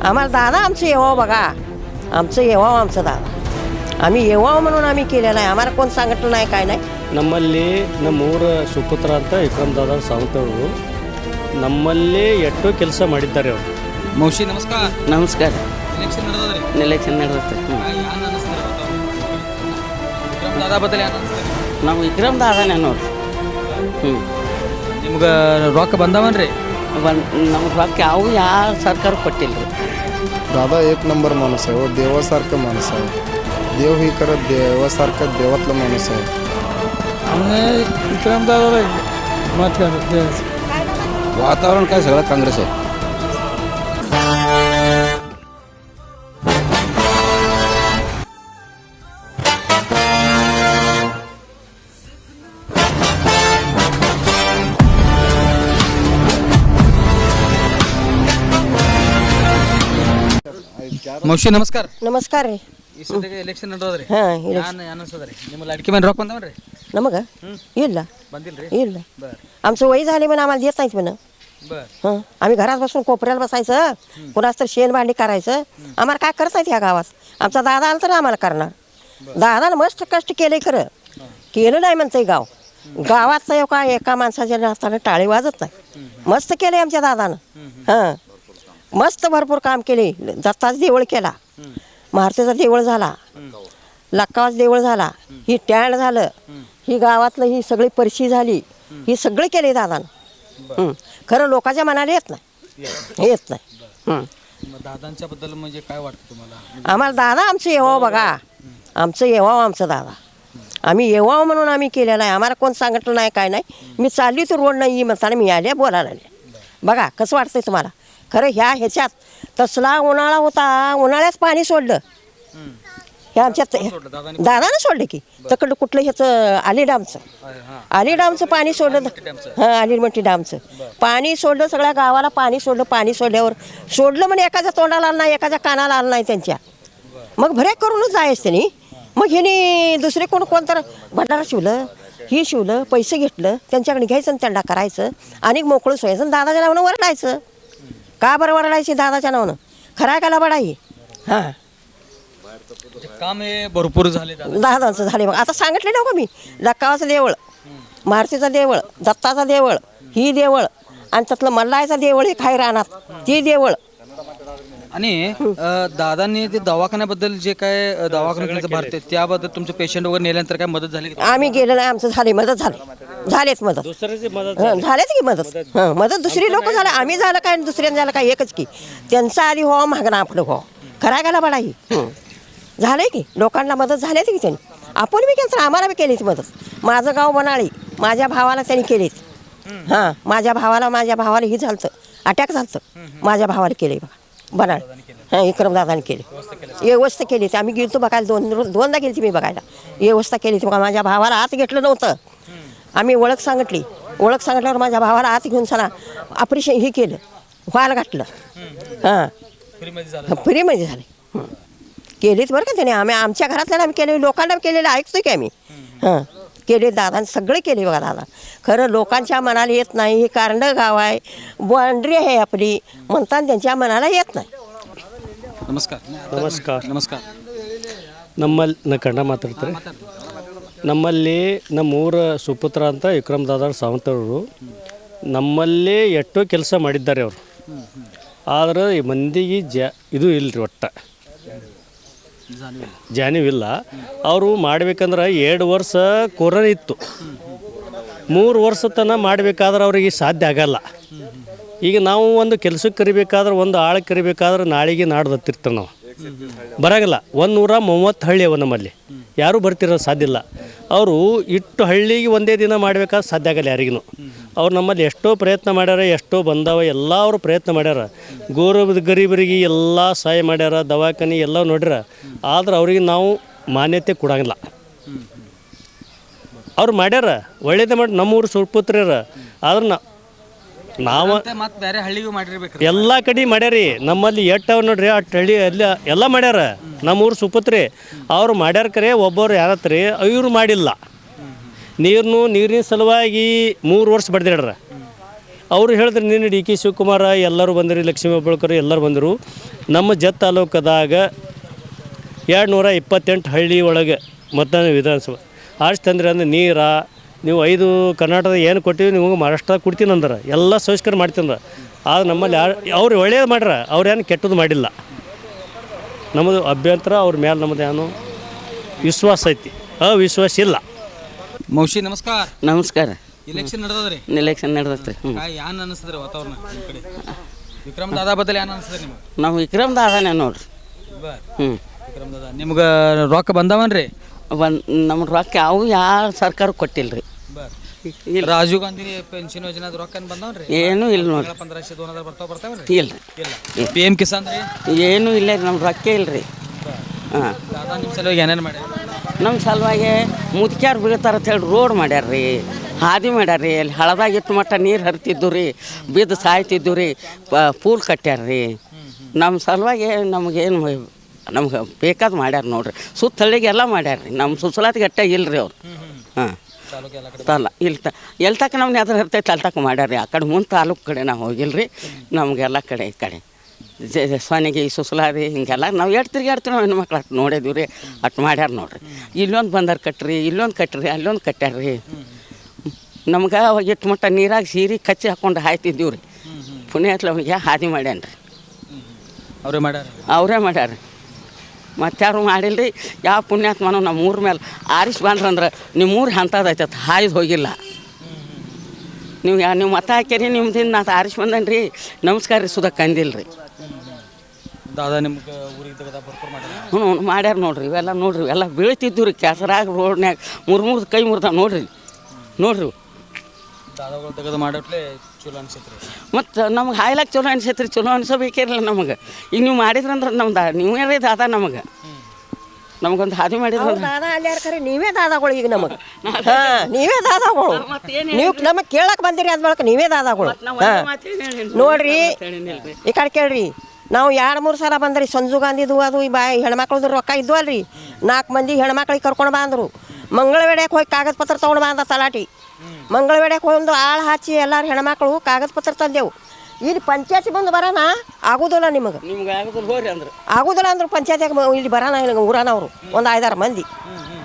आम्हाला दादा आमचं येवावं बघा आमचं येवावं आमचं दादा आम्ही येवावं म्हणून आम्ही केलेलं आहे आम्हाला कोण सांगितलं नाही काय नाही ನಮ್ಮಲ್ಲಿ ನಮ್ಮೂರ ಸುಪುತ್ರ ಅಂತ ವಿಕ್ರಮ್ ದಾದಾ ಸಾವಂತ್ ಅವರು ನಮ್ಮಲ್ಲಿ ಎಷ್ಟೋ ಕೆಲಸ ಮಾಡಿದ್ದಾರೆ ಅವರು ಮೌಶಿ ನಮಸ್ಕಾರ ನಮಸ್ಕಾರ ಎಲೆಕ್ಷನ್ ನಡೆದ್ರಿ ಎಲೆಕ್ಷನ್ ನಡೆದತ್ತೆ ಹ್ಞೂ ಯಾನ್ ಅನಿಸ್ತಾರೆ ವಿಕ್ರಮ್ ದಾದಾ ಬದಲು ಯಾನ್ ಅನಿಸ್ತಾರೆ ನಾವು ವಿಕ್ರಮ್ ದಾದಾನೇ ನೋಡ್ರಿ ಹ್ಞೂ ನಿಮ್ಗೆ ರೊಕ್ಕ ಬಂದವನ್ರಿ ಒಂದು ನಮ್ಗೆ ರೊಕ್ಕ ಯಾವ ಯಾವ ಸರ್ಕಾರ ಕೊಟ್ಟಿಲ್ಲ ರೀ दादा एक नंबर माणूस आहे व देवासारखं माणूस आहे देव ही करत देवासारखं देवातलं माणूस आहे विक्रम दादा मत वातावरण काय सगळं काँग्रेस आहे ಮೌಶಿ ನಮಸ್ಕಾರ ನಮಸ್ಕಾರ ರೀ ಈ ಸದ್ಯಕ್ಕೆ ಎಲೆಕ್ಷನ್ ನಡೆದ್ರಿ ಹಾಂ ಯಾನ್ ಯಾನ್ ಅನ್ಸದ್ರಿ ನಿಮ್ಮ लाडकी ಮೇಲೆ ರೊಕ್ಕ ಬಂದವನ್ರಿ नमग ಇಲ್ಲ ಬಂದಿಲ್ರಿ ಇಲ್ಲ बर आमचं वय झाले म्हणून आम्हाला देत नाहीत म्हणून बर हं आम्ही घरात बसून कोपऱ्याला बसायचं कुणाच तर शेण भांडी करायचं आम्हाला काय करता येत ह्या गावात आमचा दादा आला तर आम्हाला करणार दादानं मस्त कष्ट केले खरं केलं नाही म्हणतंय गाव गावात नाही का एका माणसाच्या नसताना टाळी वाजत नाही मस्त केले आमच्या दादानं हां मस्त भरपूर काम केले. दत्ताचं देवळ केला. महारतीचा देवळ झाला. लक्कावाचं देवळ झाला. ही टँड झालं. ही गावातलं ही सगळी परशी झाली. ही सगळी केली दादानं. खरं लोकांच्या मनाला येत नाही. येत. नाही. दादांच्या बद्दल म्हणजे काय वाटतं तुम्हाला? आम्हाला दादा आमचं येवावं बघा. आमचं येवावं आमचं दादा. आम्ही येवावं म्हणून आम्ही केलेलं आहे आम्हाला कोण सांगितलं नाही काय नाही. मी चालली तर रोड नाही म्हणताना मी आले बोलायला आले बघा कसं वाटतंय तुम्हाला? खरं ह्या ह्याच्यात तसला उन्हाळा होता उन्हाळ्यात पाणी सोडलं. हे आमच्यात दादांनी? दादानं सोडलं की. तकडं कुठलं ह्याचं आली डामचं. आली डामचं पाणी सोडलं. हां आलीमठी डामचं. पाणी सोडलं सगळ्या गावाला पाणी सोडलं पाणी सोडल्यावर. सोडलं म्हणजे एकाच्या तोंडाला आलं नाही एकाच्या कानाला आलं नाही त्यांच्या. मग भरे करूनच जायच त्यांनी. मग ह्यानी दुसरे कोण कोण तर भंडारा शिवलं ही शिवलं पैसे घेतलं त्यांच्याकडे घ्यायचं आणि त्यांना करायचं. आणि मोकळं सोयायचं दादाच्या नावानं वरडायचं का बरं वरडायची दादाच्या नावानं? खरा का लबाडाई? हां. काम हे भरपूर झाले दादा. दादांचं झाले बघ. आता सांगितले ना का मी लक्कावाचं देवळ मारुतीचं देवळ दत्ताचं देवळ ही देवळ आणि त्यातलं मल्लायचं देवळ एक आहे रानात? ती देवळ. आणि अ, दादांनी ते दवाखान्याबद्दल जे काय अ, दवाखान्याचं भरते त्याबद्दल तुमचं पेशंट वगैरे नेल्यानंतर काय मदत झाली का? आम्ही गेलो नाही आमचं झाले मदत झाली. झालेच मदत. दुसऱ्याची मदत हं, झालेच की मदत. हं, मदत दुसरी लोक झालं आम्ही झालं काय आणि दुसऱ्यानं झालं काय एकच की. त्यांचं आधी हो मागणं आपलं हो. खरा गेला बडाई झालंय की? लोकांना मदत झालीच की त्यांनी? आपण बी केलं तर आम्हाला बी केलीच मदत. माझं गाव बनाळी माझ्या भावाला त्यांनी केलीच. हां. माझ्या भावाला माझ्या भावाला ही झालं अटॅक झालं माझ्या भावाला केले बघा. बनाळ. हां विक्रमदादाने केले. व्यवस्था केली होती. आम्ही गेलो बघायला दोन दोनदा गेली मी बघायला. व्यवस्था केली बघा माझ्या भावाला आत घेतलं नव्हतं. आम्ही ओळख सांगितली. ओळख सांगितल्यावर माझ्या भावाला आत घेऊन सणा ऑपरेशन हे केलं. व्हायला घातलं. हां. फ्रीमध्ये झालं. केलीच बरं का त्याने. आम्ही आमच्या घरातल्याला आम्ही केले लोकांना केलेलं ऐकतोय की आम्ही. हां. केले दादा सगळे केले बघा दादा खरं लोकांच्या मनाला येत नाही हे कारंड गाव आहे बांड्री आहे आपली म्हणताना त्यांच्या मनाला येत नाही नमस्कार ನಮಸ್ಕಾರ नमस्कार ನಮ್ಮಲ್ಲಿ ನಾ ಕನ್ನಡ ಮಾತಾಡ್ತಾರೆ ನಮ್ಮಲ್ಲಿ ನಮ್ಮೂರ ಸುಪುತ್ರ ಅಂತ ವಿಕ್ರಮ್ ದಾದಾ ಸಾವಂತ್ ಅವರು ನಮ್ಮಲ್ಲಿ ಎಷ್ಟೋ ಕೆಲಸ ಮಾಡಿದ್ದಾರೆ ಅವರು ಆದ್ರೆ ಈ ಮಂದಿಗೆ ಜ ಇದು ಇಲ್ಲರಿ ಒಟ್ಟ ಜಾನಿವಿಲ್ಲ. ಅವರು ಮಾಡ್ಬೇಕಂದ್ರೆ ಎರಡು ವರ್ಷ ಕೊರೋನಾ ಇತ್ತು. ಮೂರು ವರ್ಷ ತನಕ ಮಾಡಬೇಕಾದ್ರೆ ಅವ್ರಿಗೆ ಸಾಧ್ಯ ಆಗಲ್ಲ. ಈಗ ನಾವು ಒಂದು ಕೆಲಸಕ್ಕೆ ಕರಿಬೇಕಾದ್ರೆ, ಒಂದು ಆಳು ಕರಿಬೇಕಾದ್ರೆ ನಾಳೆಗೆ ನಾಡ್ದು ನಾವು. ಬರಾಗಲ್ಲ. ಒಂದು ನೂರ ಮೂವತ್ತು ಹಳ್ಳಿ ಅವ ನಮ್ಮಲ್ಲಿ. ಯಾರೂ ಬರ್ತಿರೋ ಸಾಧ್ಯ ಇಲ್ಲ. ಅವರು ಇಟ್ಟು ಹಳ್ಳಿಗೆ ಒಂದೇ ದಿನ ಮಾಡ್ಬೇಕಾದ್ರೆ ಸಾಧ್ಯ ಆಗಲ್ಲ ಯಾರಿಗೂ ಅವ್ರು ನಮ್ಮಲ್ಲಿ ಎಷ್ಟೋ ಪ್ರಯತ್ನ ಮಾಡ್ಯಾರ ಎಷ್ಟೋ ಬಂದಾವ ಎಲ್ಲ ಅವರು ಪ್ರಯತ್ನ ಮಾಡ್ಯಾರ. ಗೋರು ಗರೀಬರಿಗೆ ಎಲ್ಲ ಸಹಾಯ ಮಾಡ್ಯಾರ ದವಾಖಾನೆ ಎಲ್ಲ ನೋಡ್ಯಾರ. ಆದ್ರೆ ಅವ್ರಿಗೆ ನಾವು ಮಾನ್ಯತೆ ಕೊಡಂಗಿಲ್ಲ. ಅವ್ರು ಮಾಡ್ಯಾರ ಒಳ್ಳೇದೇ ಮಾಡಿ ನಮ್ಮೂರು ಸುಪುತ್ರರ. ಆದ್ರೆ ನಾ ನಾವು ಬೇರೆ ಹಳ್ಳಿಗೂ ಎಲ್ಲ ಕಡೆ ಮಾಡ್ಯಾರಿ. ನಮ್ಮಲ್ಲಿ ಎಟ್ಟವ್ ನೋಡ್ರಿ ಅಟ್ ಹಳ್ಳಿ ಎಲ್ಲ ಎಲ್ಲ ಮಾಡ್ಯಾರ. ನಮ್ಮೂರು ಸುಪುತ್ರಿ. ಅವ್ರು ಮಾಡ್ಯಾರ ಕರೆ ಒಬ್ಬರು ಯಾರತ್ರಿ ಇವ್ರು ಮಾಡಿಲ್ಲ. ನೀರನ್ನು ನೀರಿನ ಸಲುವಾಗಿ ಮೂರು ವರ್ಷ ಬಡ್ದಿಡ್ರ ಅವರು ಹೇಳಿದ್ರೆ ನಿನ್ನೆ ಡಿ ಕೆ ಶಿವಕುಮಾರ, ಎಲ್ಲರೂ ಬಂದರು, ಲಕ್ಷ್ಮೀ ಹೆಬ್ಬಾಳ್ಕರ್ ಎಲ್ಲರೂ ಬಂದರು. ನಮ್ಮ ಜತ್ ತಾಲೂಕದಾಗ ಎರಡು ನೂರ ಇಪ್ಪತ್ತೆಂಟು ಹಳ್ಳಿ ಒಳಗೆ ಮತದಾನ ವಿಧಾನಸಭೆ. ಅಷ್ಟು ತಂದ್ರೆ ಅಂದ್ರೆ ನೀರ, ನೀವು ಐದು ಕರ್ನಾಟಕದ ಏನು ಕೊಟ್ಟಿವಿ ನೀವು ಮಹಾರಾಷ್ಟ್ರ ಕೊಡ್ತೀನಿ ಅಂದ್ರೆ. ಎಲ್ಲ ಸಂಸ್ಕಾರ ಮಾಡ್ತೀನಿ ಆದ್ರೆ ನಮ್ಮಲ್ಲಿ ಅವ್ರು ಒಳ್ಳೇದು ಮಾಡ್ರ ಅವ್ರೇನು ಕೆಟ್ಟದ್ದು ಮಾಡಿಲ್ಲ. ನಮ್ಮದು ಅಭ್ಯಂತರ ಅವ್ರ ಮೇಲೆ ನಮ್ಮದು ಏನು ವಿಶ್ವಾಸ ಐತಿ. ಅವಿಶ್ವಾಸ ಇಲ್ಲ. ಮೌಶಿ ನಮಸ್ಕಾರ. ನಮಸ್ಕಾರ. ಇಲೆಕ್ಷನ್ ನಡೆದದ್ರಿ? ಎಲೆಕ್ಷನ್ ನಡೆದತ್ರಿ ಹ್ಞೂ ಆ, ಯಾನ್ ಅನಿಸ್ತದ್ರಿ ವಾತಾವರಣ ನಿಮ್ ಕಡೆ? ವಿಕ್ರಮ್ ದಾದಾ ಬದಲು ಯಾನ್ ಅನಿಸ್ತದ್ರಿ ನಾವು ವಿಕ್ರಮ್ ದಾದಾನೆ ನೋಡ್ರಿ. ಬರ್. ಹ್ಞೂ ವಿಕ್ರಮ್ ದಾದಾ ನಿಮ್ಗೆ ರೊಕ್ಕ ಬಂದಾವನ್ರಿ? ಒಂದು ನಮ್ಮ ರೊಕ್ಕ ಯಾವ ಯಾವ ಸರ್ಕಾರ ಕೊಟ್ಟಿಲ್ಲ ರೀ ಬರ್ ರಾಜೀವ್ ಗಾಂಧಿ ಪೆನ್ಷನ್ ಯೋಜನಾದ ರೊಕ್ಕ ಏನ್ ರೀ ಏನು ಇಲ್ಲ ನೋಡ್ರಿ. ಪಂದ್ರಶೆ ದೋನ್ ಹಜಾರ್ ಬರ್ತಾವ ರೀ ಇಲ್ಲ ಇಲ್ಲ ಪಿ ಎಂ ಕಿಸಾನ್ ರೀ? ಏನು ಇಲ್ಲ ರೀ ನಮ್ಮ ರೊಕ್ಕ ಇಲ್ಲ ರೀ ಹಾಂ. ದಾದಾ ನಿಮ್ಮ ಸಲುವಾಗಿ ಏನೇನು ನಮ್ಮ ಸಲುವಾಗಿ ಮುದುಕ್ಯಾರು ಬೀಳ್ತಾರ ಅಂತ ಹೇಳಿ ರೋಡ್ ಮಾಡ್ಯಾರ ರೀ ಹಾದಿ ಮಾಡ್ಯಾರ ರೀ ಅಲ್ಲಿ ಹಳದಾಗಿತ್ತು ಮಟ್ಟ ನೀರು ಹರಿತಿದ್ದು ರೀ ಬಿದ್ದು ಸಾಯ್ತಿದ್ದು ರೀ ಪೂಲ್ ಕಟ್ಯಾರ ರೀ ನಮ್ಮ ಸಲುವಾಗಿ ನಮಗೇನು ನಮ್ಗೆ ಬೇಕಾದ್ ಮಾಡ್ಯಾರ ನೋಡ್ರಿ. ಸುತ್ತ ಹಳ್ಳಿಗೆಲ್ಲ ಮಾಡ್ಯಾರ ರೀ ನಮ್ಮ ಸುಸಲಾತಿ ಗಟ್ಟ ಇಲ್ಲ ರೀ ಅವ್ರು ಹಾಂ. ತಲ್ಲ ಇಲ್ಲಿ ತ ಎಲ್ಲಿ ತಕ್ಕ ನಮ್ಗೆ ಅದ್ರ ಹರ್ತೈತೆ ಅಲ್ಲಿ ತಕ್ಕ ಮಾಡ್ಯಾರ ರೀ ಆ ಕಡೆ ಮುಂದೆ ತಾಲೂಕು ಕಡೆ ನಾವು ಹೋಗಿಲ್ಲ ರೀ ನಮಗೆಲ್ಲ ಕಡೆ ಈ ಕಡೆ. ಜ ಸುಸಲಾರಿ ಹಿಂಗೆಲ್ಲ ನಾವು ಎಷ್ಟು ತಿರ್ಗಾಡ್ತೀವಿ ನಾವು ಹೆಣ್ಮಕ್ಳು ಅಷ್ಟು ನೋಡಿದ್ವಿ ರೀ ಅಟ್ ಮಾಡ್ಯಾರ ನೋಡ್ರಿ. ಇಲ್ಲೊಂದು ಬಂದಾರ ಕಟ್ರಿ ಇಲ್ಲೊಂದು ಕಟ್ಟ್ರಿ ಅಲ್ಲೊಂದು ಕಟ್ಟ್ಯಾರ ರೀ. ನಮ್ಗೆ ಅವಾಗ ಇಟ್ಟು ಮಟ್ಟ ನೀರಾಗಿ ಸೀರೆ ಕಚ್ಚಿ ಹಾಕೊಂಡು ಹಾಯ್ತಿದ್ದೀವಿ ರೀ ಪುಣ್ಯತ್ಲ ಅವ್ನಿಗೆ ಹಾದಿ ಮಾಡ್ಯಾನ ರೀ ಅವರೇ ಮಾಡ್ಯಾರ? ಅವರೇ ಮಾಡ್ಯಾರ. ಮತ್ತಾರು ಮಾಡಿಲ್ಲ ರೀ ಯಾವ ಪುಣ್ಯಾತ್ಮನೂ ನಮ್ಮ ಊರ ಮೇಲೆ ಆರಿಸಿ ಬಂದ್ರಂದ್ರೆ ನಿಮ್ಮ ಊರು ಹಂತದೈತೆ ಹಾಯ್ದು ಹೋಗಿಲ್ಲ. ನೀವು ಯಾ ನೀವು ಮತ ಹಾಕ್ಯಾರಿ ನಿಮ್ದಿಂದ ನಾನು ಆರಿಸಿ ಬಂದನ್ರಿ. ನಮಸ್ಕಾರ ರೀ ಸುಧಾ ಕಂದಿಲ್ಲ ರೀ ದಾದಾ ನಿಮ್ಗೆ ಊರಿಗೆ ತೆಗೆದ ಬರ್ಪೂರ್ ಮಾಡ್ಯಾರ? ಹ್ಞೂ ಹ್ಞೂ ಮಾಡ್ಯಾರ ನೋಡ್ರಿ ಇವೆಲ್ಲ ನೋಡ್ರಿ ಎಲ್ಲ ಬೀಳ್ತಿದ್ದು ರೀ ಕೆಸರಾಗ ರೋಡ್ನ್ಯಾಗ ಮೂರು ಮೂರು ಕೈ ಮುರ್ದಾವೆ ನೋಡ್ರಿ ನೋಡ್ರಿ. ದಾದಾಗಳು ತೆಗೆದು ಮಾಡೋಟ್ಲೆ ಚಲೋ ಅನ್ಸತ್ರಿ. ಮತ್ತು ನಮ್ಗೆ ಹಾಯ್ಲಾಕ್ ಚಲೋ ಅನ್ಸೈತ್ರಿ ಚಲೋ ಅನ್ಸಬೇಕಿರಲ್ಲ ನಮಗೆ. ಈಗ ನೀವು ಮಾಡಿದ್ರಂದ್ರೆ ನಮ್ದು ನೀವೇ ರೀ ದಾದಾ ನಮಗೆ. ನಮಗೊಂದು ಹಾದಿ ಮಾಡಿದ್ರೆ ದಾದಾ ಅಲ್ಯಾರ ಖರೆ ನೀವೇ ದಾದಾಗಳು ಈಗ ನಮಗೆ. ಹಾ ನೀವೇ ದಾದಾಗಳು. ನೀವು ನಮಗೆ ಕೇಳಕ್ಕೆ ಬಂದಿರಿ ಅದ್ ಬಳಕ ನೀವೇ ದಾದಾಗಳು ನೋಡ್ರಿ ಈ ಕಡೆ ಕೇಳ್ರಿ. ನಾವು ಎರಡು ಮೂರು ಸಲ ಬಂದ್ರಿ. ಸಂಜು ಗಾಂಧಿದು ಅದು ಈ ಬಾಯಿ ಹೆಣ್ಮಕ್ಳದ್ದು ರೊಕ್ಕ ಇದ್ದು ಅಲ್ರಿ ನಾಲ್ಕು ಮಂದಿ ಹೆಣ್ಮಕ್ಳಿಗೆ ಕರ್ಕೊಂಡು ಬಂದರು. ಮಂಗಳವೇಡಕ್ಕೆ ಹೋಗಿ ಕಾಗದ ಪತ್ರ ತೊಗೊಂಡು ಬಂದ ತಲಾಟಿ. ಹೋಗಿ ಒಂದು ಆಳು ಹಚ್ಚಿ ಎಲ್ಲರೂ ಹೆಣ್ಮಕ್ಳು ಕಾಗದ ಪತ್ರ ತಂದೆವು. ಇಲ್ಲಿ ಪಂಚಾಯತಿ ಬಂದು ಬರೋಣ ಆಗೋದಿಲ್ಲ ನಿಮಗೆ. ಆಗೋದಿಲ್ಲ ಅಂದ್ರೆ. ಪಂಚಾಯತ್ಯಾಗ ಇಲ್ಲಿ ಬರೋಣ ಊರಾನ ಊರನವರು ಒಂದು ಐದಾರು ಮಂದಿ.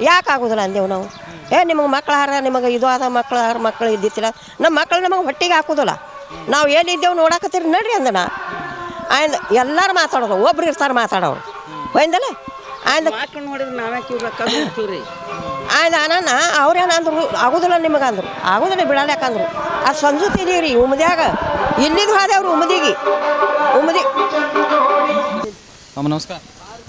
ಯಾಕೆ ಆಗೋದಿಲ್ಲ ಅಂದೆವು ನಾವು? ಏ ನಿಮಗೆ ಮಕ್ಳು ಹಾರ ನಿಮಗೆ ಇದು ಆದ ಮಕ್ಳು ಹಾರ ಮಕ್ಳು ಇದ್ದಿತ್ತಿಲ್ಲ. ನಮ್ಮ ಮಕ್ಳು ನಮಗೆ ಹೊಟ್ಟೆಗೆ ಹಾಕೋದಿಲ್ಲ. ನಾವು ಎಲ್ಲಿದ್ದೇವು ನೋಡಕತ್ತೀರಿ ನಡ್ರಿ ಅಂದನ. ಆಯ್ತು ಎಲ್ಲರೂ ಮಾತಾಡೋದು ಒಬ್ರು ಇರ್ತಾರೆ ಮಾತಾಡೋರು ಹೋಯ್ದಲ್ಲ ಆಯ್ತು ಮಕ್ಳು ನೋಡಿದ್ರೆ ನಾವೇ ಕಿವ್ರ ಕಮ್ಮಿ ರೀ ಆಯ್ತು ಅನನ್ನ ಅವ್ರೇನಂದ್ರು ಆಗುದಿಲ್ಲ ನಿಮಗೆ ಅಂದ್ರು ಆಗುದಿಲ್ಲ ಬಿಡಲ್ಯಾಕಂದ್ರು ಅದು ಸಂಜು ತಿದೀವ್ರಿ ಉಮದ್ಯಾಗ ಇಲ್ಲಿದು ಹಾದೇವ್ರಿ ಉಮದಿಗೆ ಉಮದಿ ಅಮ್ಮ ನಮಸ್ಕಾರ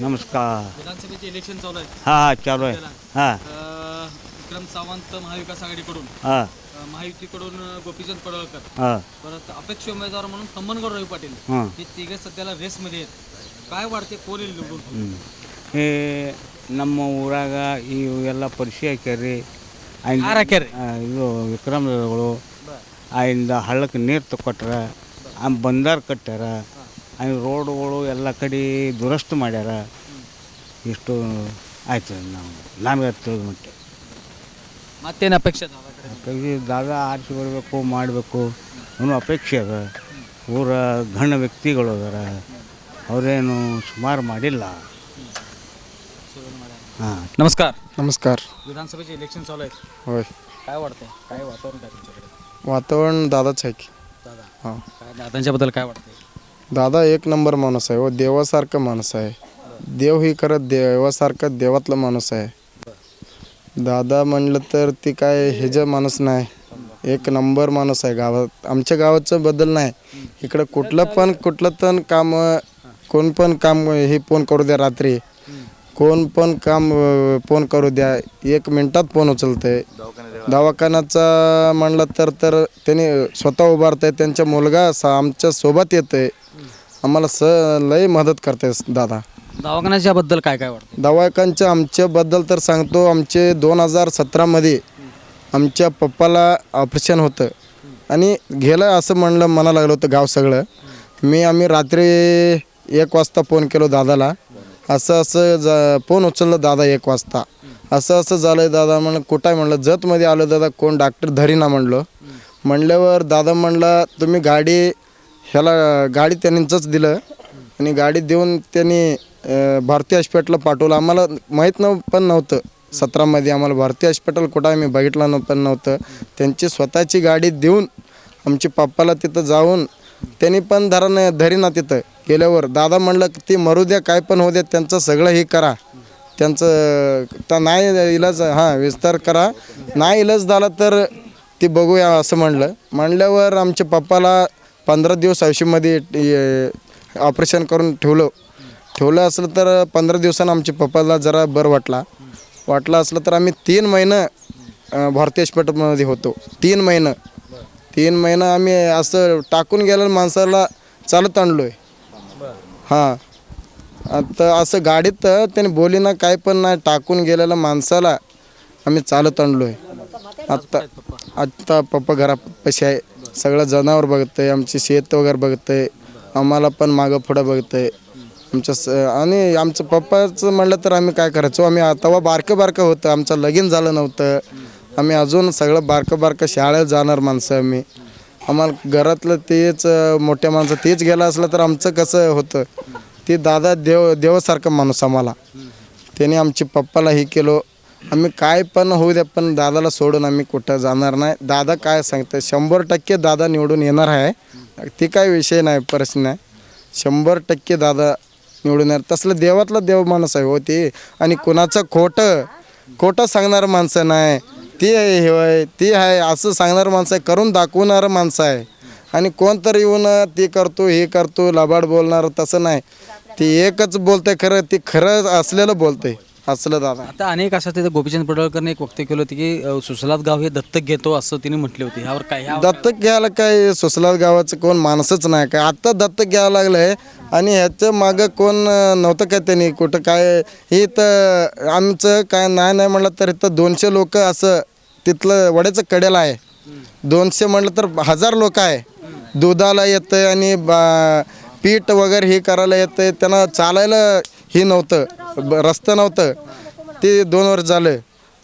नमस्कार विधानसभेचे इलेक्शन चालू आहे हा हा चालू आहे हां अं, विक्रम सावंत महाविकास आघाडीकडून हां अं, महायुतीकडून अं, गोपीचंद पडळकर हां परत अपेक्षी उमेदवार म्हणून तम्मनगड रवी पाटील हां हे तिघे सध्याला रेसमध्ये आहेत काय वाटते कोण येईल निवडून ಹ್ಞೂ ಈ ನಮ್ಮ ಊರಾಗ ಈ ಎಲ್ಲ ಪರಿಚಯ ಹಾಕ್ಯಾರಿ ಆಯ್ನ್- ಯಾರ್ ಹಾಕ್ಯಾರ್ರಿ? ಆ, ಇದು ವಿಕ್ರಮಗಳು ಆಯಿಂದ ಹಳ್ಳಕ್ಕೆ ನೀರು ತಕೊಟ್ರ ಆ ಬಂದಾರ ಕಟ್ಟ್ಯಾರ ಆ ರೋಡ್ಗಳು ಎಲ್ಲ ಕಡೆ ದುರಸ್ತು ಮಾಡ್ಯಾರ ಇಷ್ಟು ಆಯ್ತು ನಾವು ನಮಗೆ ತಿಳಿದ ಮಟ್ಟಿಗೆ ಮತ್ತೇನು ಅಪೇಕ್ಷೆ ಅದ ಅವ್ರ ಕಡೆ? ಹಾಗಾಗಿ ದಾದ ಆರಿಸಿ ಬರಬೇಕು ಮಾಡಬೇಕು ಅನ್ನೋ ಅಪೇಕ್ಷೆ ಅದ ಊರ ಗಣ್ಯ ವ್ಯಕ್ತಿಗಳು ಅದಾರ ಅವರೇನು ಸುಮಾರು ಮಾಡಿಲ್ಲ हां नमस्कार नमस्कार विधानसभेचे इलेक्शन चालू आहेत होय काय वाटतंय काय वातावरण काय तुमच्याकडे वातावरण दादाच आहे की दादा हां काय दादांच्याबद्दल काय वाटतंय दादा एक नंबर माणूस आहे व देवासारखं माणूस आहे देव ही करत देवासारखं देवातला माणूस आहे दादा म्हणलं तर ती काय हे जे माणूस नाही. एक नंबर माणूस आहे गावात. आमच्या गावाचं बदल नाही. इकडं कुठलं पण कुठलं पण काम कोण पण काम हे फोन करू द्या रात्री. कोण पण काम फोन करू द्या. एक मिनटात फोन उचलतंय. दवाखान्याचा म्हणलं तर तर त्यांनी स्वतः उभारतंय. त्यांचा मुलगा आमच्यासोबत येतोय. आम्हाला स लई मदत करते दादा. दवाखान्याच्या बद्दल काय काय वाटतं? दवाखान्याच्या आमच्याबद्दल तर सांगतो आमचे दोन हजार सतरामध्ये आमच्या पप्पाला ऑपरेशन होतं. आणि गेलं असं म्हणलं म्हणा लागलं होतं गाव सगळं. मी आम्ही रात्री एक वाजता फोन केलो दादाला. असं असं जा फोन उचललं दादा एक वाजता. असं असं झालं दादा म्हणलं कुठं आहे म्हणलं? जतमध्ये आलो दादा कोण डॉक्टर धरीना म्हणलं. म्हणल्यावर दादा म्हणला तुम्ही गाडी ह्याला गाडी त्यांनीच दिलं आणि गाडी देऊन त्यांनी भारती हॉस्पिटलला पाठवलं. आम्हाला माहीत न पण नव्हतं. सतरामध्ये आम्हाला भारती हॉस्पिटल कुठं आम्ही बघितलं न पण नव्हतं. त्यांची स्वतःची गाडी देऊन आमच्या पप्पाला तिथं जाऊन त्यांनी पण धरण धरीना तिथं. गेल्यावर दादा म्हणलं की ती मरू द्या काय पण होऊ द्या त्यांचं सगळं हे करा. त्यांचं तर नाही इलाज हां विस्तार करा. नाही इलाज झाला तर ती बघूया असं म्हणलं. म्हणल्यावर आमच्या पप्पाला पंधरा दिवस आयुष्यामध्ये ऑपरेशन करून ठेवलं. ठेवलं असलं तर पंधरा दिवसानं आमच्या पप्पाला जरा बरं वाटला. वाटलं असलं तर आम्ही तीन महिनं भारतीय हॉस्पिटलमध्ये होतो. तीन महिनं. तीन महिनं आम्ही असं टाकून गेलेलं माणसाला चालत आणलो आहे हां. आता असं गाडीत त्याने बोली ना काय पण नाही टाकून गेलेल्या माणसाला आम्ही चालत आणलो आहे आत्ता आत्ता पप्पा घरापाशी आहे. सगळं जनावर बघतंय आमची शेत वगैरे बघतंय. आम्हाला पण मागं पुढं बघतंय. आमच्या स आणि आमचं पप्पाचं म्हणलं तर आम्ही काय करायचो? आम्ही तेव्हा बारकं बारकं होतं. आमचं लगीन झालं नव्हतं. आम्ही अजून सगळं बारकं बारकं शाळेत जाणार माणसं आम्ही. आम्हाला घरातलं तेच मोठ्या माणसं तेच गेलं असलं तर आमचं कसं होतं? ते दादा देव देवासारखं माणूस आम्हाला. त्याने आमची पप्पाला हे केलो. आम्ही काय पण होऊ द्या पण दादाला सोडून आम्ही कुठं जाणार नाही. दादा काय सांगतं शंभर टक्के दादा निवडून येणार आहे. ते काय विषय नाही प्रश्न नाही. शंभर टक्के दादा निवडून येणार तसलं देवातला देव माणूस आहे हो ते. आणि कुणाचं खोटं खोटं सांगणारं माणसं नाही. ते आहे हे आहे ते आहे असं सांगणारं माणसं आहे करून दाखवणारं माणसं आहे. आणि कोणतरी येऊन ते करतो हे करतो लबाड बोलणार तसं नाही. ते एकच बोलतंय खरं ते खरं असलेलं बोलतंय असलं दादा. आता अनेक असं तिथं गोपीचंद पडळकरने एक वक्तव्य केलं होतं की अ, सुसलात गाव हे दत्तक घेतो असं तिने म्हटले होते. ह्यावर काय ह्या दत्तक घ्यायला काय सुसलाल गावाचं कोण माणसंच नाही. काय आत्ता दत्तक घ्यायला लागलंय आणि ह्याचं मागं कोण अं, नव्हतं काय त्यांनी कुठं काय हे तर आमचं काय नाही नाही म्हणलं तर इथं दोनशे लोक असं तिथलं वड्याचं कडेला आहे. दोनशे म्हणलं तर हजार लोक आहे. दुधाला येतं आणि बा पीठ वगैरे हे करायला येतं त्यांना चालायला हे नव्हतं. ब- रस्तं नव्हतं. ते दोन वर्ष झालं.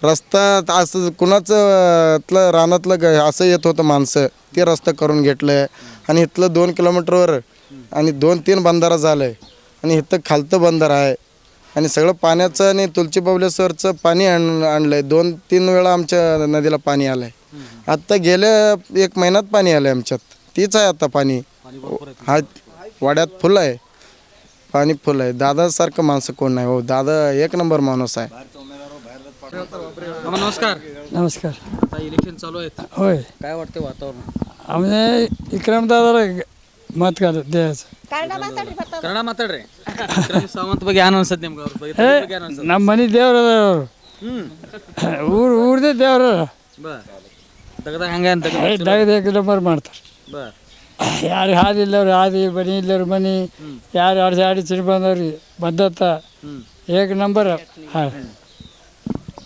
रस्ता असं कुणाचं इथलं रानातलं ग- असं येत होतं माणसं. ते रस्ता करून घेतलं. आणि इथलं दोन किलोमीटरवर आणि दोन तीन बंधारा झालं. आहे आणि इथं खालतं बंधार आहे. आणि सगळं पाण्याचं आणि तुलची बबलेश्वरचं पाणी आण आणलं आहे दोन तीन वेळा आमच्या नदीला पाणी आलं आहे आत्ता गेल्या एक महिन्यात पाणी आलं आहे आमच्यात. तीच आहे आता पाणी. हा वाड्यात फुल आहे. पाणी फुल आहे दादासारखं माणसं कोण नाही हो दादा एक नंबर माणूस आहे मामा, नमस्कार नमस्कार आता इलेक्शन चालू आहेत होय काय वाटतं वातावरण आम्ही विक्रमदादाला मत कर द्यायचं ಕನ್ನಡ ಮಾತಾಡ್ರಿ ವಿಕ್ರಮ್ ಸಾವಂತ್ ಬಗ್ಗೆ ಏನ್ ಅನ್ಸತ್ ನಿಮ್ಗೆ ಅವ್ರ ಬಗ್ಗೆ ತಮ್ಮ ಬಗ್ಗೆ ಏನ್ ಅನ್ಸತ್ ನಮ್ಮ ಮನೆ ದೇವ್ರ ಅವರು ಹ್ಮ್ ಊರು ಊರ್ದೇ ದೇವ್ರ ಬಾ ತೆಗ್ದಾಗ ಹಂಗ ಅಂತ ದಗದ ಏಕ ನಂಬರ್ ಮಾಡ್ತಾರೆ ಬಾ ಯಾರು ಹಾದಿ ಇಲ್ಲವ್ರು ಹಾದಿ ಬನಿ ಇಲ್ಲವ್ರು ಮನಿ ಯಾರು ಅಡ್ಸಿ ಆಡಿಸಿ ಬಂದವ್ರಿ ಮದ್ದತ್ತ ಏಕ ನಂಬರ್. ಹಾಂ.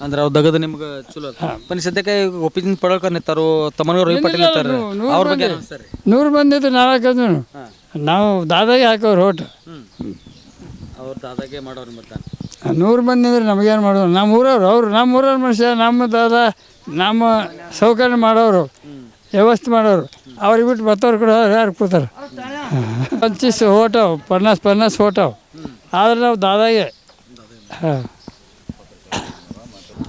ಅಂದ್ರೆ ಅವ್ರು ದಗದ ನಿಮ್ಗೆ ಚಲೋ ಪನಿ ಸದ್ಯಕ್ಕೆ ಒಪ್ಪಿನ ಪಡಳ್ಕರ್ ನಿಂತಾರು ತಮ್ಮನವ್ರು ರವಿ ಪಾಟೀಲ್ ನಿಂತಾರ. ಅವ್ರ ಬಗ್ಗೆ ನೂರು ಮಂದಿ ಇದ್ದು ನಾಲ್ಕು ನಾವು ದಾದಾಗೆ ಹಾಕೋರು ಹೋಟ್ ಅವ್ರ ದಾದಾಗೆ ಮಾಡೋರು ಮತ್ತೆ? ನೂರು ಮಂದಿ ಅಂದ್ರೆ ನಮಗೇನು ಮಾಡೋರು ನಮ್ಮ ಊರವ್ರು ಅವ್ರು ನಮ್ಮ ಊರವ್ರ ಮನುಷ್ಯ ನಮ್ಮ ದಾದ ನಮ್ಮ ಸೌಕರ್ಯ ಮಾಡೋರು. ವ್ಯವಸ್ಥೆ ಮಾಡೋರು ಅವ್ರಿಗೆ ಬಿಟ್ಟು ಬತ್ತವ್ರು ಕೂಡ ಯಾರು ಕೂತಾರೆ ಪಂಚೀಸ್ ಓಟವ್ ಪನ್ನಾಸ್ ಪನ್ನಾಸ್ ಓಟವ್ ಆದ್ರೆ ನಾವು ದಾದಾಗೆ ಹಾಂ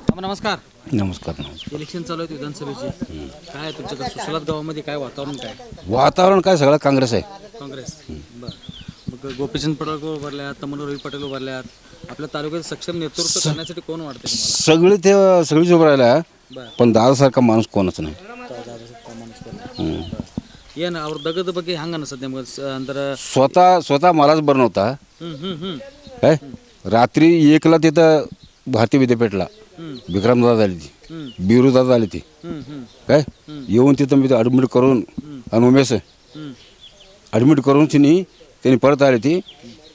अम्मा, नमस्कार नमस्कार नमस्कार इलेक्शन चालू आहेत विधानसभेचे काय तुमच्या सुसलात गावामध्ये काय वातावरण काय वातावरण काय सगळं काँग्रेस आहे काँग्रेस बर मग गोपीचंद पडळकर उभारल्यात तमनगौर रवी पाटील उभारल्यात आपल्या तालुक्यात सक्षम नेतृत्व करण्यासाठी कोण वाटते तुम्हाला सगळी ते सगळीच उभं राहिल्या बरं. पण दादासारखा माणूस कोणच नाही हम्म. ಏನು ಅವ್ರ ದಗದ ಬಗ್ಗೆ ಹೆಂಗೆ ಅನಿಸ್ತದೆ ನಿಮ್ಗೆ ಸ- ಅಂದ್ರೆ स्वतः स्वतः मलाच बरं नव्हता ಹ್ಞೂ हम्म, हम्म. काय रात्री एकला तिथं भारतीय विद्यापीठला विक्रमदादा आली ती बिरूदादा आली ती हम्म, हम्म. काय येऊन तिथं मी ॲडमिट करून आणि उमेश ॲडमिट करून तिने त्यांनी परत आली ती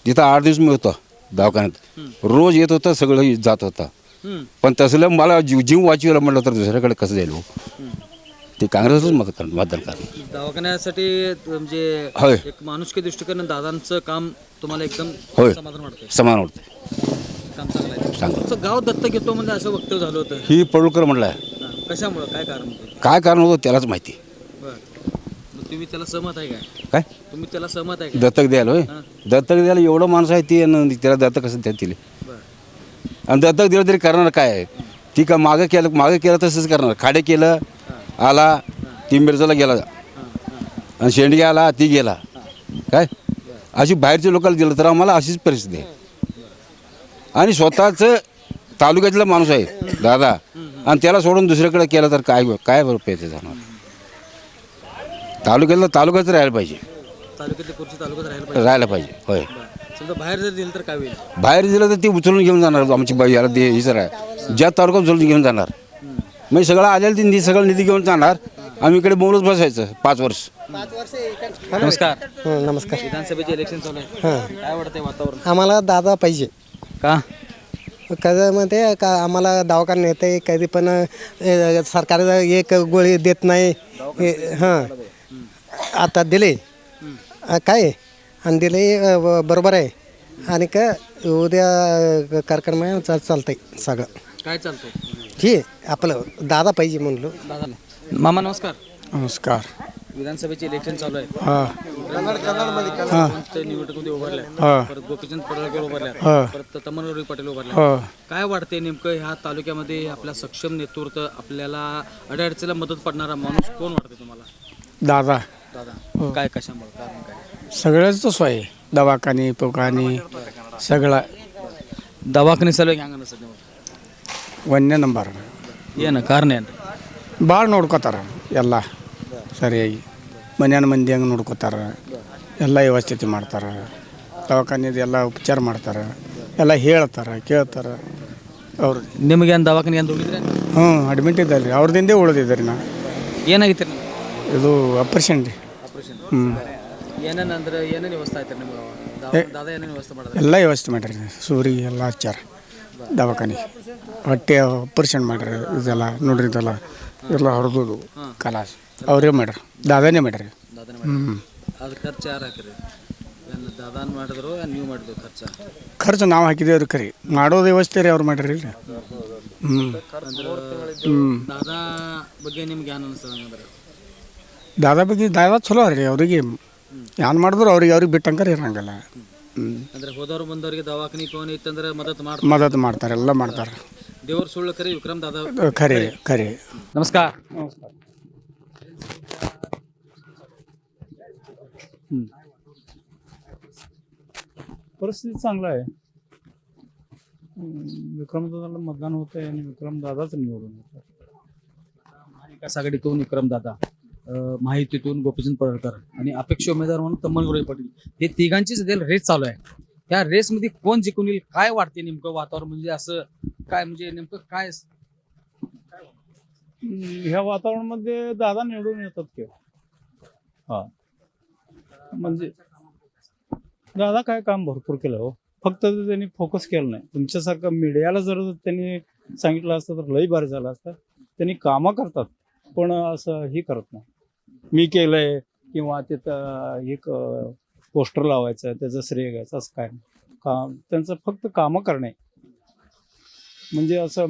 तिथं आठ दिवस मी होतो दवाखान्यात रोज येत होतं सगळं जात होता हम्म. पण तसलं मला जीव जीव वाचवायला म्हटलं तर दुसऱ्याकडे कसं जाईल हो? ते काँग्रेसच मत कर मतदान करणार दवाखान्यासाठी म्हणजे होय. एक माणुसकी दृष्टिकोन दादांचं काम तुम्हाला एकदम होय. समाधान वाटतंय. समान वाटतं काम चांगलं आहे. चांगलं. तुमचं गाव दत्तक घेतो म्हणजे असं वक्तव्य झालं होतं. ही पडुळकर म्हटलं हां. कशामुळं? काय कारण होतं? काय कारण होतं त्यालाच माहिती. तुम्ही त्याला सहमत आहे काय काय? तुम्ही त्याला सहमत आहे दत्तक द्यायला होय. दत्तक द्यायला एवढं माणूस आहे ती आणि त्याला दत्तक कसं द्या तिले आणि दत्तक दिलं तरी करणार काय? ती का मागं केलं मागं केलं तसंच करणार. खाडे केलं आला ती मिरजला गेला. आणि शेंडगे आला ती गेला. काय? अशी बाहेरच्या लोकांना दिलं तर आम्हाला अशीच परिस्थिती आहे. आणि स्वतःचं तालुक्यातला माणूस आहे दादा. आणि त्याला सोडून दुसरीकडे केलं तर काय काय बरोबर पैसे जाणार तालुक्यातला तालुक्यात राहायला पाहिजे. राहायला पाहिजे होय. बरं. बाहेर जर दिलं तर काय होईल? बाहेर दिलं तर ती उचलून घेऊन जाणार आमची बाई याला दे हिचं आहे ज्या तालुक्यात उचलून घेऊन जाणार. म्हणजे सगळं आलेलं ती निधी सगळं निधी घेऊन जाणार. आम्ही इकडे बोलूच बसायचं पाच वर्ष. नमस्कार. नमस्कार. विधानसभेचे इलेक्शन चालू आहे. काय वाटतंय वातावरण? आम्हाला दादा पाहिजे. का? कसं म्हणते का आम्हाला दवाखाना येते कधी पण अ, सरकार एक गोळी देत नाही. हे- हां. आता दिले. अ, काय? आणि दिले अ, ब- बरोबर आहे. आणि का उद्या अ, कार्यक्रम आहे चा- चालतंय सगळं. काय चालतंय? हे आपलं दादा पाहिजे म्हणलो. मामा नमस्कार. नमस्कार. विधानसभेचे इलेक्शन चालू आहे. गोपीचंद पडळकर उभारल्या. परत तमनोरी उभारल्या. काय वाटते नेमकं ह्या तालुक्यामध्ये आपल्या सक्षम नेतृत्व आपल्याला अडचणीला मदत पडणारा माणूस कोण वाटते तुम्हाला? दादा. दादा हो. काय कशामुळे? सगळ्याच तसं आहे. दवाखाने पोकाने सगळा. दवाखाने सर्व घ्या सध्या ಒಂದನೇ ನಂಬರ್. ಏನು ಕಾರಣ ಏನು ಭಾಳ ನೋಡ್ಕೋತಾರೆ ಎಲ್ಲ ಸರಿಯಾಗಿ. ಮನೆಯನ್ನು ಮಂದಿ ಹಂಗೆ ನೋಡ್ಕೋತಾರೆ. ಎಲ್ಲ ವ್ಯವಸ್ಥಿತಿ ಮಾಡ್ತಾರೆ. ದವಾಖಾನೆದು ಎಲ್ಲ ಉಪಚಾರ ಮಾಡ್ತಾರೆ. ಎಲ್ಲ ಹೇಳ್ತಾರೆ ಕೇಳ್ತಾರೆ. ಅವ್ರು ನಿಮಗೇನು ದವಾಖಾನೆ ಅಂತ ಹೋಗಿದ್ರೆ ಹ್ಞೂ ಅಡ್ಮಿಟ್ ಇದ್ದಾರೆ ರೀ ಅವ್ರದಿಂದೇ ರೀ ನಾ. ಏನಾಗಿತ್ತು ನಿಮ್ಗೆ? ಇದು ಆಪ್ರೇಷನ್ ರೀ. ಹ್ಞೂ. ಏನೇನು ಅಂದ್ರೆ ಏನೇನು ವ್ಯವಸ್ಥೆ ಆಯ್ತು ನಿಮ್ಗೆ ಎಲ್ಲ ವ್ಯವಸ್ಥೆ ಮಾಡಿರಿ. ಸೂರಿ ಎಲ್ಲ ಹಚ್ಚಾರ ದವಾಖಾನೆ. ಹೊಟ್ಟೆ ಆಪರೇಷನ್ ಮಾಡ್ರಿ ಇದೆಲ್ಲ ನೋಡ್ರಿ ಇದೆಲ್ಲ ಎಲ್ಲ ಹೊರದು ಕಲಾಸ್ ಅವರೇ ಮಾಡ್ರಿ ದಾದಾನೇ ಮಾಡ್ರಿ ಹ್ಞೂ ಅದು ಖರ್ಚು ಯಾರು ಹಾಕಿರಿ? ದಾದಾನ್ ಮಾಡಿದ್ರು ನೀವು ಮಾಡಿದ್ರು ಖರ್ಚು? ಖರ್ಚು ನಾವು ಹಾಕಿದೇವ್ರಿ ಖರಿ ಮಾಡೋದು ವ್ಯವಸ್ಥೆ ರೀ ಅವ್ರು ಮಾಡ್ರಿ ಇಲ್ಲ ಹ್ಞೂ ಹ್ಞೂ ದಾದಾ ಬಗ್ಗೆ ನಿಮ್ಗೆ ಏನು ಅನಿಸ್ತದೆ ಹಂಗಂದ್ರೆ ದಾದಾ ಬಗ್ಗೆ ದಾದಾ ಚಲೋ ರೀ ಅವ್ರಿಗೆ ಏನು ಮಾಡಿದ್ರು ಅವ್ರಿಗೆ ಅವ್ರಿಗೆ ಬಿಟ್ಟಂಗಾರ ಇರಂಗಿಲ್ಲ. ಅಂದ್ರೆ ಹೋದವ್ರು ಬಂದವ್ರಿಗೆ ದವಾಖಾನೆ ಫೋನ್ ಇತ್ತಂದ್ರೆ ಮದತ್ ಮಾಡ್ತಾರೆ ಮದತ್ ಮಾಡ್ತಾರೆ ಎಲ್ಲ ಮಾಡ್ತಾರೆ ದೇವ್ರ ಸುಳ್ಳು ಕರಿ ವಿಕ್ರಮ್ ದಾದಾ ಖರೆ ಖರೆ नमस्कार परिस्थिती चांगला आहे विक्रमदादाला मतदान होत आहे आणि विक्रमदादाच निवडून येतात महाविकास आघाडीतून विक्रम माहितीतून गोपीचंद पडळकर आणि अपेक्षा उमेदवार म्हणून तम्मल गोरे पाटील. हे तिघांची सध्या रेस चालू आहे. त्या रेसमध्ये कोण जिंकून येईल काय वाटते नेमकं वातावरण? म्हणजे असं काय म्हणजे नेमकं काय ह्या वातावरणामध्ये दादा निवडून येतात किंवा हा. म्हणजे दादा काय काम भरपूर केलं हो. फक्त त्यांनी फोकस केलं नाही. तुमच्यासारखं मीडियाला जर त्यांनी सांगितलं असतं तर लई बरं झालं असतं. त्यांनी कामं करतात पण असं हे करत नाही. मी केलंय किंवा तिथं एक पोस्टर लावायचं त्याचं श्रेय घ्यायचं असं काय. काम त्यांचं फक्त कामं करणे. म्हणजे असं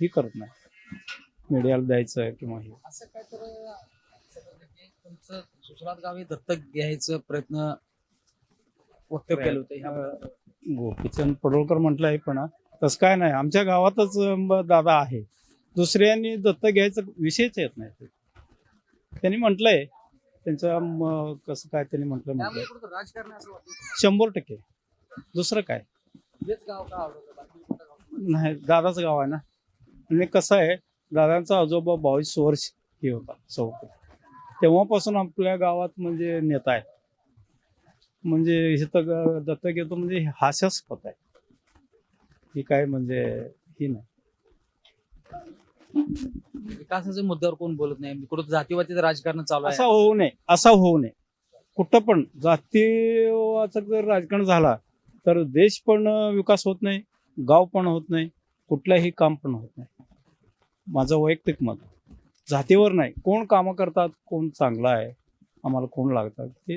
हे करत नाही. मीडियाला द्यायचं किंवा हे. असं काय तर तुमचं सुसरात गावी दत्तक घ्यायचं प्रयत्न वक्तव्य केलं होतं गोपीचंद पडोळकर म्हटलं आहे पण तसं काय नाही. आमच्या गावातच दादा आहे. दुसऱ्यांनी दत्तक घ्यायचा विषयच येत नाही. त्यांनी म्हटलंय त्यांचं कसं काय त्यांनी म्हटलं म्हटलं कुठं राजकारण आहे असं वाटतं? शंभर टक्के. दुसरं काय? हेच गाव का आवडतं? बाकी कुठं गाव? नाही दादाचं गाव आहे ना. आणि कसं आहे दादांचा आजोबा बावीस वर्ष हे होता चौक तेव्हापासून आपल्या गावात म्हणजे नेता आहे. म्हणजे इथं ग- दत्तक घेतो म्हणजे हास्यास्पद आहे. ही काय म्हणजे ही नाही. विकासाच्या मुद्द्यावर कोण बोलत नाही? म्हणजे कुठं जातीवादीचं राजकारण चालू आहे. असा होऊ नये असा होऊ नये. कुठं पण जातीवाचं जर राजकारण झाला तर देश पण विकास होत नाही गाव पण होत नाही कुठलंही काम पण होत नाही. माझं वैयक्तिक मत जातीवर नाही. कोण कामं करतात कोण चांगला आहे आम्हाला कोण लागतात ते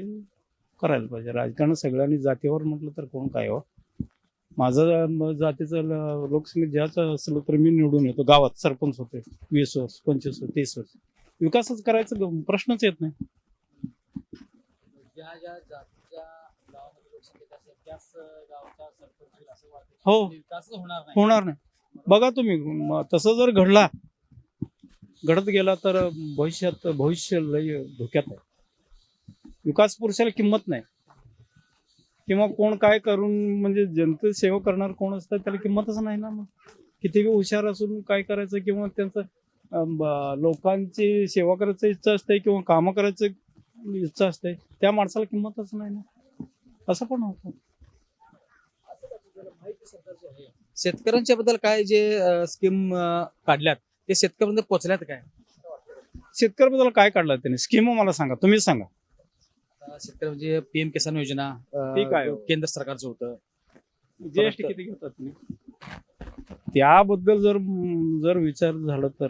करायला पाहिजे. राजकारण सगळ्यांनी जातीवर म्हटलं तर कोण काय हो? माझं जातीचं ल- लोकसंख्या ज्याचं असलं तर मी निवडून येतो. गावात सरपंच होते वीस वर्ष पंचवीस वर्ष तीस वर्ष. विकासच करायचं प्रश्नच येत नाही. हो. होणार नाही. बघा तुम्ही तसं जर घडला घडत गेला तर भविष्यात भविष्य लय धोक्यात आहे. विकास पुरुषाला किंमत नाही. किंवा कोण काय करून म्हणजे जनते सेवा करणार कोण असतं त्याला किंमतच नाही ना मग. किती हुशार असून काय करायचं किंवा त्यांचं लोकांची सेवा करायची इच्छा असते किंवा कामं करायचं इच्छा असते त्या माणसाला किंमतच नाही ना. असं पण होतं. शेतकऱ्यांच्या बद्दल काय जे स्कीम काढल्यात ते शेतकऱ्यांपर्यंत पोहोचल्यात काय? शेतकऱ्याबद्दल काय काढलं त्याने? स्कीम मला सांगा तुम्हीच सांगा. शेतकरी म्हणजे पीएम किसान योजना अं, ठीक आहे. केंद्र सरकारचं होतं. जीएसटी किती घेतात तुम्ही? त्याबद्दल जर जर विचार झाला तर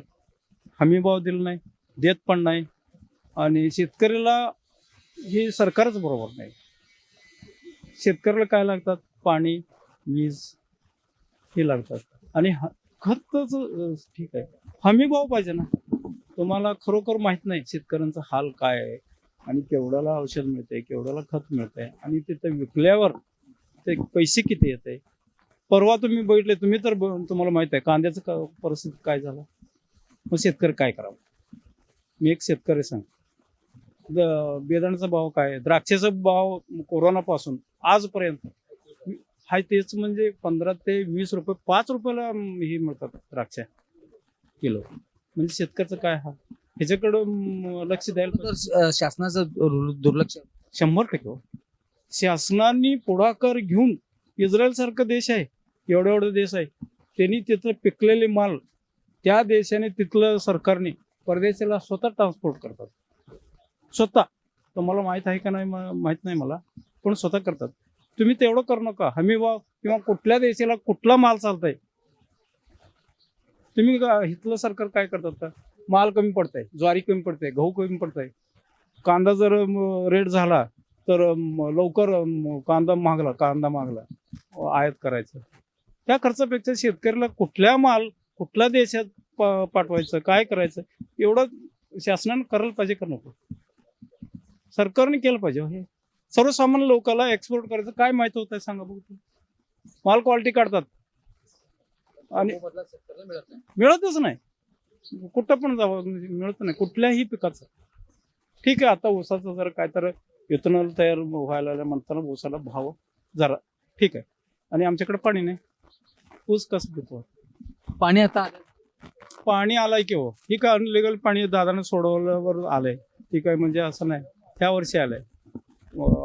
हमी भाव दिला नाही देत पण नाही आणि शेतकऱ्याला हे सरकारच बरोबर नाही. शेतकऱ्याला काय लागतात? पाणी वीज हे लागतात. आणि ह- खतच अं, ठीक आहे. हमी भाव पाहिजे ना. तुम्हाला खरोखर माहीत नाही शेतकऱ्यांचा हाल काय आहे. आणि केवढ्याला औषध मिळते केवढ्याला खत मिळतंय आणि तिथं विकल्यावर ते पैसे किती येते परवा तुम्ही बघितले तुम्ही तर ब- तुम्हाला माहीत आहे कांद्याचं का परिस्थिती काय झालं? मग शेतकरी काय करावं? मी एक शेतकरी सांग. बेदाण्याचा भाव काय आहे? द्राक्षाचा भाव कोरोनापासून आजपर्यंत हाय तेच म्हणजे पंधरा ते वीस रुपये पाच रुपयाला हे मिळतात द्राक्ष किलो. म्हणजे शेतकऱ्याचं काय हा ह्याच्याकडं लक्ष द्यायला पाहिजे. तर, अं, शासनाचं दुर्- दुर्लक्ष. शंभर टक्के हो. शासनाने पुढाकार घेऊन इस्रायल सारखा देश आहे एवढा एवढा देश आहे त्यांनी तिथं पिकलेले माल त्या देशाने तिथलं सरकारने परदेशाला स्वतः ट्रान्सपोर्ट करतात. स्वतः. तुम्हाला माहीत आहे का नाही मा- माहीत नाही मला पण स्वतः करतात. तुम्ही तेवढं करू नका. हमी भाव किंवा कुठल्या देशाला कुठला माल चालतंय? तुम्ही का- इथलं सरकार काय करतात? का माल कमी पडतंय ज्वारी कमी पडते गहू कमी पडतंय. कांदा जर रेट झाला तर लवकर कांदा मागला कांदा मागला आयात करायचं. त्या खर्चापेक्षा शेतकऱ्याला कुठल्या माल कुठल्या देशात पाठवायचं काय करायचं एवढं शासनानं करायला पाहिजे का नको? सरकारने केलं पाहिजे हो हे. सर्वसामान्य लोकांना एक्सपोर्ट करायचं काय माहिती होत आहे सांगा बघू. माल क्वालिटी काढतात. आणि मिळतच नाही. कुठं पण जावं म्हणजे मिळत नाही. कुठल्याही पिकाचं. ठीक आहे आता ऊसाचं जर काय तर इथेनॉल तयार व्हायला म्हणताना ऊसाला भाव जरा ठीक आहे. आणि आमच्याकडे पाणी नाही. ऊस कसं पितो पाणी आता आलं. पाणी आलंय की हो. ही का अनलिगल पाणी दादानं सोडवल्यावर आलंय. ठीक आहे म्हणजे असं नाही. ह्या वर्षी आलंय.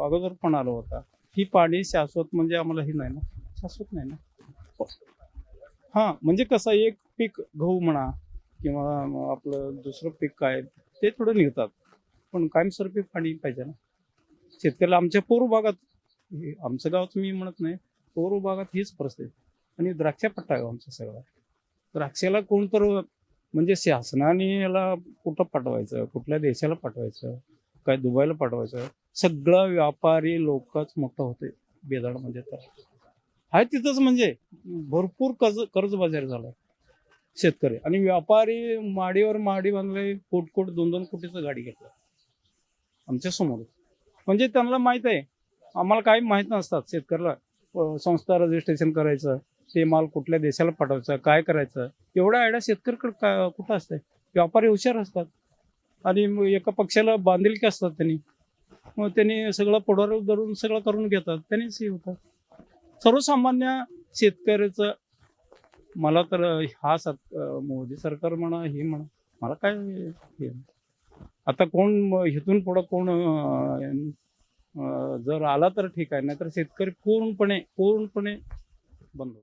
अगोदर पण आलं होता. ही पाणी शाश्वत म्हणजे आम्हाला ही नाही ना. शाश्वत नाही ना. हा म्हणजे कसं एक पीक गहू म्हणा किंवा आपलं दुसरं पीक काय ते थोडं निघतात पण कायमस्वरूपी पाणी पाहिजे ना. शेतकऱ्याला आमच्या पूर्व भागात हे आमचं गावच मी म्हणत नाही पूर्व भागात हीच परिस्थिती आणि द्राक्ष पट्टा गाव आमचा सगळा. द्राक्षाला कोण तर म्हणजे शासनाने याला कुठं पाठवायचं कुठल्या देशाला पाठवायचं काय दुबईला पाठवायचं सगळा व्यापारी लोकच मोठं होते बेदाड म्हणजे तर. आहे तिथंच म्हणजे भरपूर कर्ज कर्जबाजारी झाला शेतकरी. आणि व्यापारी माडीवर माडी बांधले कोट कोट दोन दोन कोटीचं गाडी घेतलं. आमच्यासमोर. म्हणजे त्यांना माहीत आहे. आम्हाला काही माहीत नसतात. शेतकऱ्याला संस्था रजिस्ट्रेशन करायचं ते माल कुठल्या देशाला पाठवायचं काय करायचं एवढ्या आयडिया शेतकऱ्याकडे का कुठं असतंय? व्यापारी हुशार असतात. आणि मग एका पक्षाला बांधिलकी असतात त्यांनी. मग त्यांनी सगळं पुढार धरून सगळं करून घेतात. त्यांनीच हे होतात सर्वसामान्य शेतकऱ्याचं मला तर हा सत मोदी सरकार म्हणा हे म्हणा मला काय हे आता कोण इथून पुढं कोण जर आला तर ठीक आहे नाहीतर शेतकरी पूर्णपणे पूर्णपणे बंद होतो.